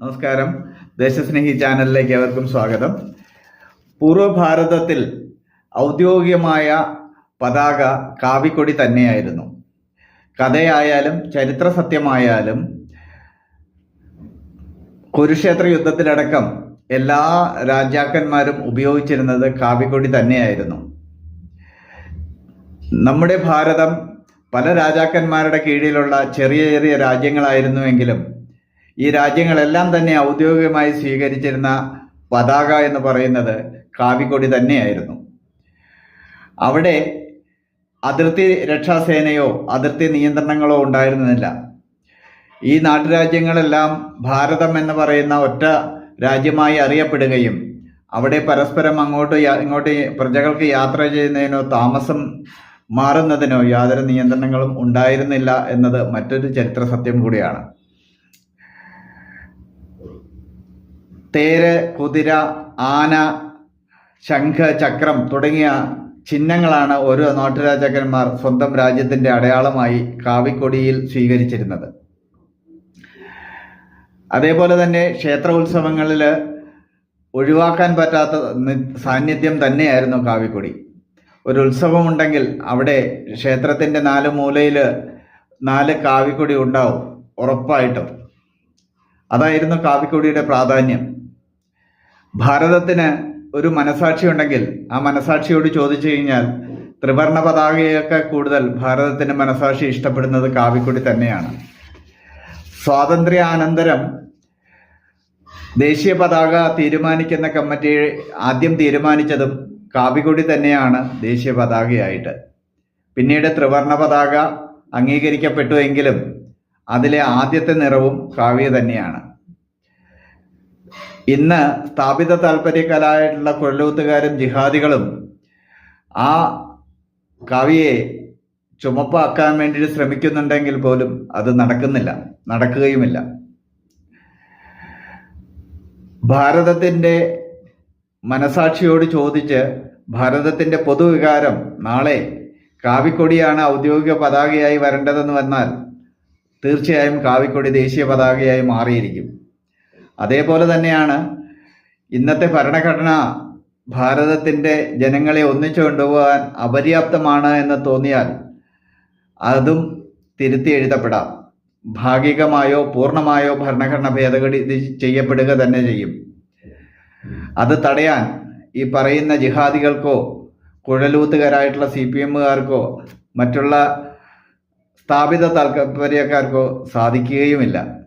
നമസ്കാരം. ദേശസ്നേഹി ചാനലിലേക്ക് ഏവർക്കും സ്വാഗതം. പൂർവ ഭാരതത്തിൽ ഔദ്യോഗികമായ പതാക കാവിക്കൊടി തന്നെയായിരുന്നു. കഥയായാലും ചരിത്ര സത്യമായാലും കുരുക്ഷേത്ര യുദ്ധത്തിലടക്കം എല്ലാ രാജാക്കന്മാരും ഉപയോഗിച്ചിരുന്നത് കാവിക്കൊടി തന്നെയായിരുന്നു. നമ്മുടെ ഭാരതം പല രാജാക്കന്മാരുടെ കീഴിലുള്ള ചെറിയ ചെറിയ രാജ്യങ്ങളായിരുന്നുവെങ്കിലും ഈ രാജ്യങ്ങളെല്ലാം തന്നെ ഔദ്യോഗികമായി സ്വീകരിച്ചിരുന്ന പതാക എന്ന് പറയുന്നത് കാവിക്കൊടി തന്നെയായിരുന്നു. അവിടെ അതിർത്തി രക്ഷാസേനയോ അതിർത്തി നിയന്ത്രണങ്ങളോ ഉണ്ടായിരുന്നില്ല. ഈ നാട്ടുരാജ്യങ്ങളെല്ലാം ഭാരതം എന്ന് പറയുന്ന ഒറ്റ രാജ്യമായി അറിയപ്പെടുകയും അവിടെ പരസ്പരം അങ്ങോട്ട് ഇങ്ങോട്ട് പ്രജകൾക്ക് യാത്ര ചെയ്യുന്നതിനോ താമസം മാറുന്നതിനോ യാതൊരു നിയന്ത്രണങ്ങളും ഉണ്ടായിരുന്നില്ല എന്നത് മറ്റൊരു ചരിത്ര സത്യം കൂടിയാണ്. തേര് കുതിര ആന ശംഖ് ചക്രം തുടങ്ങിയ ചിഹ്നങ്ങളാണ് ഓരോ നാട്ടുരാജാക്കന്മാർ സ്വന്തം രാജ്യത്തിന്റെ അടയാളമായി കാവിക്കൊടിയിൽ സ്വീകരിച്ചിരുന്നത്. അതേപോലെ തന്നെ ക്ഷേത്ര ഉത്സവങ്ങളിൽ ഒഴിവാക്കാൻ പറ്റാത്ത സാന്നിധ്യം തന്നെയായിരുന്നു കാവിക്കൊടി. ഒരു ഉത്സവമുണ്ടെങ്കിൽ അവിടെ ക്ഷേത്രത്തിന്റെ നാല് മൂലയിൽ നാല് കാവിക്കൊടി ഉണ്ടാവും ഉറപ്പായിട്ടും. അതായിരുന്നു കാപ്പിക്കുടിയുടെ പ്രാധാന്യം. ഭാരതത്തിന് ഒരു മനസാക്ഷി ഉണ്ടെങ്കിൽ ആ മനസാക്ഷിയോട് ചോദിച്ചു കഴിഞ്ഞാൽ ത്രിവർണ പതാകയൊക്കെ കൂടുതൽ ഭാരതത്തിന്റെ മനസാക്ഷി ഇഷ്ടപ്പെടുന്നത് കാവിക്കുടി തന്നെയാണ്. സ്വാതന്ത്ര്യാനന്തരം ദേശീയ പതാക തീരുമാനിക്കുന്ന കമ്മിറ്റി ആദ്യം തീരുമാനിച്ചതും കാവിക്കുടി തന്നെയാണ് ദേശീയ പതാകയായിട്ട്. പിന്നീട് ത്രിവർണ പതാക അംഗീകരിക്കപ്പെട്ടു എങ്കിലും അതിലെ ആദ്യത്തെ നിറവും കാവ്യ തന്നെയാണ്. ഇന്ന് സ്ഥാപിത താല്പര്യക്കാരായിട്ടുള്ള കൊല്ലൂത്തുകാരും ജിഹാദികളും ആ കവിയെ ചുമപ്പാക്കാൻ വേണ്ടി ശ്രമിക്കുന്നുണ്ടെങ്കിൽ പോലും അത് നടക്കുന്നില്ല നടക്കുകയുമില്ല. ഭാരതത്തിന്റെ മനസാക്ഷിയോട് ചോദിച്ച് ഭാരതത്തിന്റെ പൊതുവികാരം നാളെ കാവിക്കൊടിയാണ് ഔദ്യോഗിക പതാകയായി വരേണ്ടതെന്ന് വന്നാൽ തീർച്ചയായും കാവിക്കൊടി ദേശീയ പതാകയായി മാറിയിരിക്കും. അതേപോലെ തന്നെയാണ് ഇന്നത്തെ ഭരണഘടന ഭാരതത്തിന്റെ ജനങ്ങളെ ഒന്നിച്ചു കൊണ്ടുപോകാൻ അപര്യാപ്തമാണ് എന്ന് തോന്നിയാൽ അതും തിരുത്തി എഴുതപ്പെടാം. ഭാഗികമായോ പൂർണമായോ ഭരണഘടന ഭേദഗതി ചെയ്യപ്പെടുക തന്നെ ചെയ്യും. അത് തടയാൻ ഈ പറയുന്ന ജിഹാദികൾക്കോ കുഴലൂത്തുകാരായിട്ടുള്ള സി പി എമ്മുകാർക്കോ മറ്റുള്ള സ്ഥാപിത താല്പര്യക്കാർക്കോ സാധിക്കുകയുമില്ല.